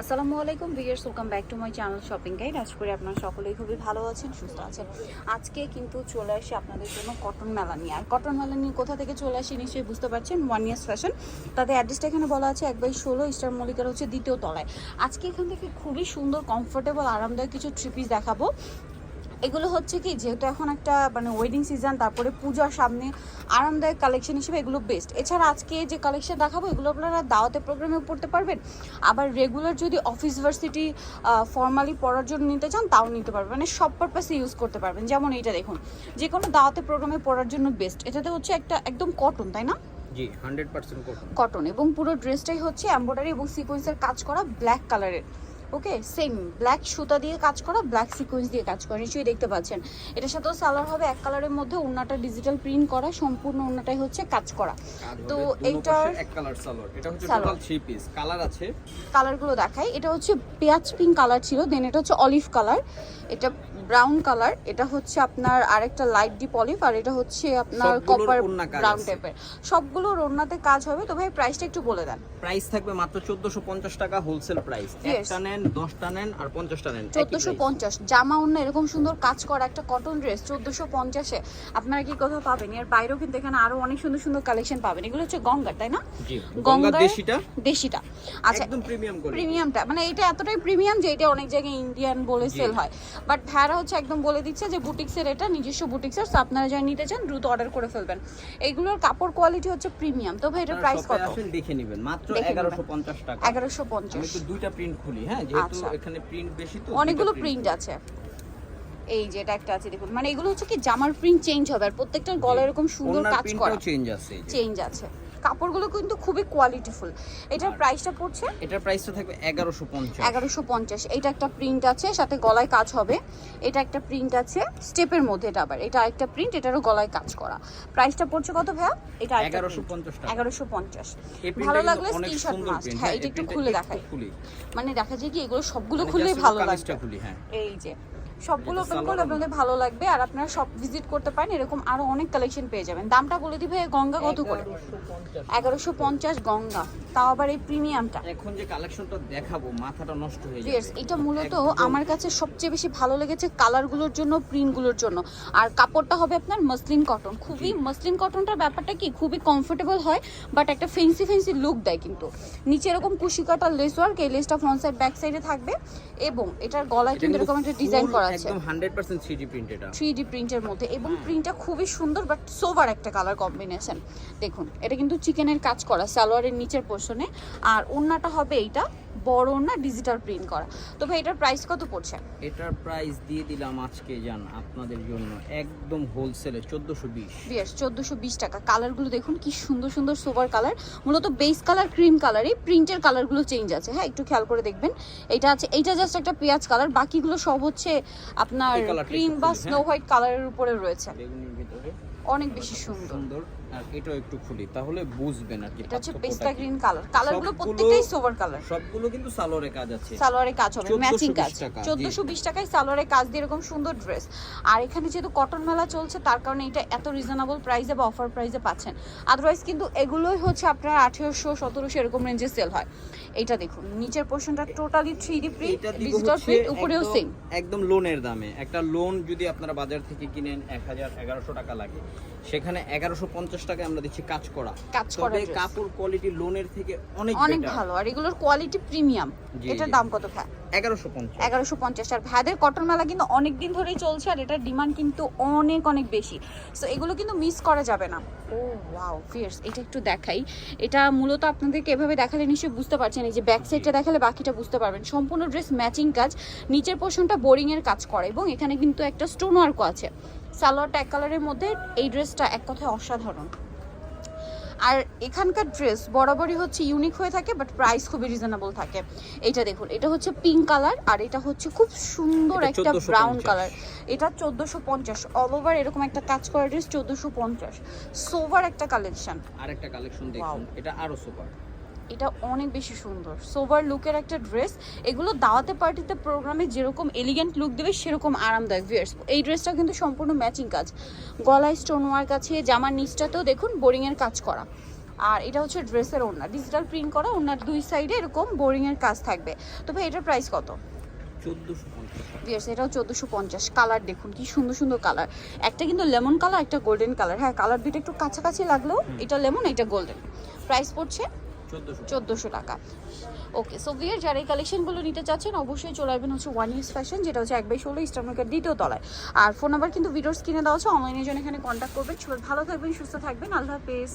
আসসালামু আলাইকুম viewers welcome back to my channel shopping guide. আজ করে আপনারা সকলেই খুবই ভালো আছেন, সুস্থ আছেন। আজকে কিন্তু চলে আসি আপনাদের জন্য কটন মেলা নিয়ে। আর কটন মেলা নিয়ে কোথা থেকে চলে আসি নিশ্চয়ই বুঝতে পারছেন ওয়ান ইয়ার্স ফ্যাশন তাদের অ্যাড্রেসটা এখানে বলা আছে এক বাই ষোলো স্টার মল্লিকার হচ্ছে দ্বিতীয় তলায়। আজকে এখান থেকে খুবই সুন্দর কমফোর্টেবল আরামদায়ক কিছু ট্রিপিস দেখাবো। এগুলো হচ্ছে কি যেহেতু এখন একটা মানে ওয়েডিং সিজন তারপরে পূজার সামনে আরামদায়ক কালেকশন হিসেবে এগুলো বেস্ট এছাড়া আজকে যে কালেকশন দেখাবো এগুলো আপনারা দাওয়াতে প্রোগ্রামে পড়তে পারবেন। আবার রেগুলার যদি অফিস ভার্সিটি ফর্মালি পড়ার জন্য নিতে চান তাও নিতে পারবেন। মানে সব পারপাসে ইউজ করতে পারবেন। যেমন এইটা দেখুন যে কোনো দাওয়াতে প্রোগ্রামে পড়ার জন্য বেস্ট এটাতে হচ্ছে একটা একদম কটন তাই না? জি হান্ড্রেড পার্সেন্ট কটন কটন এবং পুরো ড্রেসটাই হচ্ছে এমব্রয়ডারি এবং সিকোয়েন্সের কাজ করা ব্ল্যাক কালারের ওকে সেম ব্ল্যাক সুতা দিয়ে কাজ করা ব্ল্যাক সিকোয়েন্স দিয়ে কাজ করা নিশ্চয়ই দেখতে পাচ্ছেন। এটার সাথেও সালোয়ার হবে এক কালারের মধ্যে ওড়নাটা ডিজিটাল প্রিন্ট করা সম্পূর্ণ ওড়নাটাই হচ্ছে কাজ করা। তো এইটার এক কালার সালোয়ার এটা হচ্ছে টোটাল থ্রি পিস কালার আছে। কালারগুলো দেখাই এটা হচ্ছে পেঁয়াজ পিঙ্ক কালার ছিল দেন এটা হচ্ছে অলিভ কালার এটা ব্রাউন কালার এটা হচ্ছে আপনার আরেকটা লাইট ডিপ অলিভ আর এটা হচ্ছে আপনার কপার ব্রাউন। টাইপের সবগুলোর ওড়নাতে কাজ হবে তো ভাই প্রাইসটা একটু বলে দেন। প্রাইস থাকবে মাত্র চোদ্দশো পঞ্চাশ টাকা হোলসেল প্রাইস. একটা নেন দশটা নেন আর পঞ্চাশটা নেন চোদ্দোশো। পঞ্চাশ। জামা অন্য এরকম সুন্দর কাজ করা একটা কটন ড্রেস চোদ্দোশো পঞ্চাশে আপনারা কি কোথাও পাবেন? এর বাইরেও কিন্তু এখানে আরও অনেক সুন্দর সুন্দর কালেকশন পাবেন। এগুলো হচ্ছে গঙ্গার তাই না? গঙ্গার দেশিটা। দেশিটা। আচ্ছা একদম প্রিমিয়াম প্রিমিয়ামটা মানে এটা এতটাই প্রিমিয়াম যে এটা অনেক জায়গায় ইন্ডিয়ান বলে সেল হয়। বাট ভ্যারা হচ্ছে একদম বলে দিচ্ছে যে বুটিক্সের এটা নিজস্ব বুটিক্সের আপনারা যারা নিতে চান দ্রুত অর্ডার করে ফেলবেন। এইগুলোর কাপড় কোয়ালিটি হচ্ছে প্রিমিয়াম তো ভাই এটার প্রাইস কত? দেখে নেবেন। মাত্র দেখে নেবেন। এগারোশো পঞ্চাশ টাকা। এগারোশো আমি পঞ্চাশ দুইটা প্রিন্ট খুলি হ্যাঁ? যেহেতু আচ্ছা। এখানে প্রিন্ট বেশি তো অনেকগুলো প্রিন্ট আছে। এই যে এটা একটা আছে দেখুন। মানে এগুলো হচ্ছে কি জামার প্রিন্ট চেঞ্জ হবে আর প্রত্যেকটার গলা এরকম সুন্দর কাজ করা। চেঞ্জ আছে চেঞ্জ আছে। কাপড়গুলো কিন্তু খুবই কোয়ালিটিফুল এটার প্রাইসটা পড়ছে? এটার প্রাইসটা থাকবে এগারোশো পঞ্চাশ। এগারোশো পঞ্চাশ। এটা একটা প্রিন্ট আছে সাথে গলায় কাজ হবে। এটা একটা প্রিন্ট আছে স্টেপের মধ্যে এটা আবার। এটা আরেকটা প্রিন্ট এটারও গলায় কাজ করা। প্রাইসটা পড়ছে কত ভাইয়া? এটা এগারোশো পঞ্চাশ টাকা। এগারোশো পঞ্চাশ। ভালো লাগলে স্ক্রিনশট সুন্দর মাস্ট হ্যাঁ এটা একটু খুলে দেখাই মানে দেখা যায় কি এগুলো সবগুলো খুললেই ভালো খুলি হ্যাঁ। এই যে। সবগুলো ওপেন করলে আপনাদের ভালো লাগবে আর আপনারা সব ভিজিট করতে পারেন এরকম আরও অনেক কালেকশন পেয়ে যাবেন। দামটা বলে দিবে গঙ্গা কত করে? এগারোশো পঞ্চাশ গঙ্গা। তাও আবার এই প্রিমিয়ামটা এখন যে কালেকশনটা দেখাবো মাথাটা নষ্ট হয়ে যাবে। এটা মূলত আমার কাছে সবচেয়ে বেশি ভালো লেগেছে কালারগুলোর জন্য প্রিন্টগুলোর জন্য। আর কাপড়টা হবে আপনার মসলিন কটন খুবই মসলিন কটনটার ব্যাপারটা কি খুবই কমফোর্টেবল হয় বাট একটা ফেন্সি ফেন্সি লুক দেয় কিন্তু। নিচে এরকম কুশি কাটার লেস ওয়ার্ক এই লেসটা ফ্রন্ট সাইড ব্যাক সাইডে থাকবে। এবং এটার গলায় কিন্তু এরকম একটা ডিজাইন full করা আছে। একদম 100% 3D প্রিন্ট এটা। থ্রি প্রিন্টের মধ্যে এবং প্রিন্টটা খুবই সুন্দর বাট সোভার একটা কালার কম্বিনেশন দেখুন এটা কিন্তু চিকেনের কাজ করা সালোয়ারের নিচের পোর্শনে আর ওন্নাটা হবে এইটা। বড় না ডিজিটাল প্রিন্ট করা। তো ভাই এটার প্রাইস কত পড়ছে? এটার প্রাইস দিয়ে দিলাম আজকে জান আপনাদের জন্য। একদম হোলসেলে 1420 বিয়ার্স চোদ্দোশো বিশ টাকা। কালারগুলো দেখুন কি সুন্দর সুন্দর সোভার কালার মূলত বেস কালার ক্রিম কালারই প্রিন্টের কালারগুলো চেঞ্জ আছে। হ্যাঁ একটু খেয়াল করে দেখবেন। এটা আছে এইটা জাস্ট একটা পেঁয়াজ কালার বাকিগুলো সব হচ্ছে আপনার ক্রিম বা স্নো হ্যাঁ। হোয়াইট কালারের উপরে রয়েছে। বেগুনির ভিতরে। অনেক বেশি সুন্দর। সুন্দর আর এটাও একটু খুলি তাহলে বুঝবেন আর কি এটা হচ্ছে পেস্তা গ্রিন কালার। কালারগুলো প্রত্যেকটাই সোভার কালার সবগুলো কিন্তু সালোয়ারে কাজ আছে। সালোয়ারে কাজ হবে ম্যাচিং কাজ। টাকা, জি। চোদ্দশো বিশ টাকায় সালোয়ারে কাজ দিয়ে এরকম সুন্দর ড্রেস আর এখানে যেহেতু কটন মেলা চলছে তার কারণে এটা এত রিজনেবল প্রাইসে বা অফার প্রাইসে পাচ্ছেন। আদারওয়াইজ কিন্তু এগুলোই হচ্ছে আপনার আঠেরোশো সতেরোশো এরকম রেঞ্জে সেল হয়। এটা দেখুন নিচের পোর্শনটা totally three D print digital print উপরেও সেম একদম লোনের দামে। একটা লোন যদি আপনারা বাজার থেকে কিনেন এক হাজার এগারোশো টাকা লাগে। সেখানে এগারোশো পঞ্চাশ টাকায় আমরা দিচ্ছি কাজ করা। কাজ করা কাপড় কোয়ালিটি লোনের থেকে অনেক অনেক ভালো। আর এগুলোর কোয়ালিটি প্রিমিয়াম এটার দাম কত ভাই? এগারোশো পঞ্চাশ। এগারোশো পঞ্চাশ। আর ভ্যাদের কটন মেলা কিন্তু অনেক দিন ধরেই চলছে আর এটার ডিমান্ড কিন্তু অনেক অনেক বেশি। সো এগুলো কিন্তু মিস করা যাবে না। ও ওয়াও ফিয়ার্স এটা একটু দেখাই। এটা মূলত আপনাদেরকে এভাবে দেখালে নিশ্চয়ই বুঝতে পারছেন। এই যে ব্যাক সাইডটা দেখালে বাকিটা বুঝতে পারবেন। সম্পূর্ণ ড্রেস ম্যাচিং কাজ। নিচের পোর্শনটা বোরিং এর কাজ করে। এবং এখানে কিন্তু একটা স্টোন ওয়ার্কও আছে। সালোয়ারটা এক কালারের মধ্যে এই ড্রেসটা এক কথায় অসাধারণ। আর এখানকার ড্রেস বরাবরই হচ্ছে ইউনিক হয়ে থাকে বাট প্রাইস খুবই রিজনেবল থাকে। এটা দেখুন এটা হচ্ছে পিঙ্ক কালার আর এটা হচ্ছে খুব সুন্দর একটা ব্রাউন কালার এটা চোদ্দোশো পঞ্চাশ। অল ওভার এরকম একটা কাজ করা ড্রেস চোদ্দোশো পঞ্চাশ। সোভার একটা কালেকশন আর একটা কালেকশন দেখুন এটা আরও সুপার এটা অনেক বেশি সুন্দর। সোভার লুকের একটা ড্রেস এগুলো দাওয়াতে পার্টিতে প্রোগ্রামে যেরকম এলিগেন্ট লুক দেবে সেরকম আরামদায়ক ভিয়ার্স এই ড্রেসটা কিন্তু সম্পূর্ণ ম্যাচিং কাজ। গলায় স্টোন ওয়ার্ক আছে জামার নিচটাতেও দেখুন বোরিংয়ের কাজ করা। আর এটা হচ্ছে ড্রেসের ওড়না। ডিজিটাল প্রিন্ট করা ওড়নার দুই সাইডে এরকম বোরিংয়ের কাজ থাকবে। তবে এটার প্রাইস কত? এটাও চোদ্দোশো পঞ্চাশ। কালার দেখুন কি সুন্দর সুন্দর কালার একটা কিন্তু লেমন কালার একটা গোল্ডেন কালার হ্যাঁ কালার দুটো একটু কাছাকাছি লাগলেও এটা লেমন এটা গোল্ডেন প্রাইস পড়ছে চোদ্দোশো টাকা। ওকে সো ভিয়ার যারা এই কালেকশনগুলো নিতে চাচ্ছেন, অবশ্যই চলে আসবেন হচ্ছে ওয়ান ইউজ ফ্যাশন যেটা হচ্ছে এক বাই ষোলো ইস্টার মার্কেট দ্বিতীয় তলায়। আর ফোন নাম্বার কিন্তু ভিডিওর স্ক্রিনে দেওয়া আছে অনলাইনের জন্য এখানে কন্ট্যাক্ট করবেন। ভালো থাকবেন, সুস্থ থাকবেন। আল্লাহ হাফেজ।